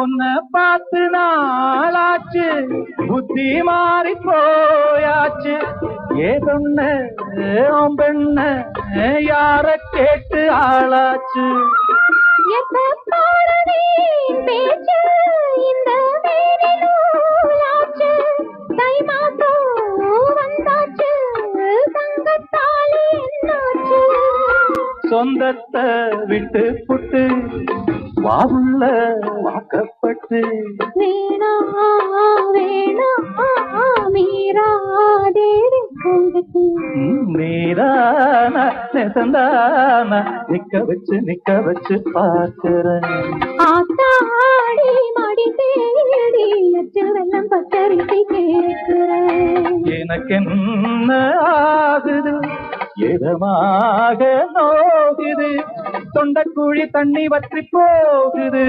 உன்னை பார்த்து நாளாச்சு. புத்தி மாறி போயாச்சு. ஏதொன்னு உன் பெண்ண யார கேட்டு ஆளாச்சு? சொந்தத்தை விட்டு புட்டு வாவுள்ள வாக்கப்பட்டு வேணா வேணா மீரா தேவி கண்டுக்கு நீரான நெசந்தான நிக்க வச்சு நிக்க வச்சு பார்க்கிறேன். ஆத்தாடி மடி தேடி அச்சு வெள்ளம் பச்சரிசி கேட்கிறேன். எனக்கு என்ன ஆகுது? எதமாக நோகுது? தொண்டக்குழி தண்ணி வற்றி போகுது.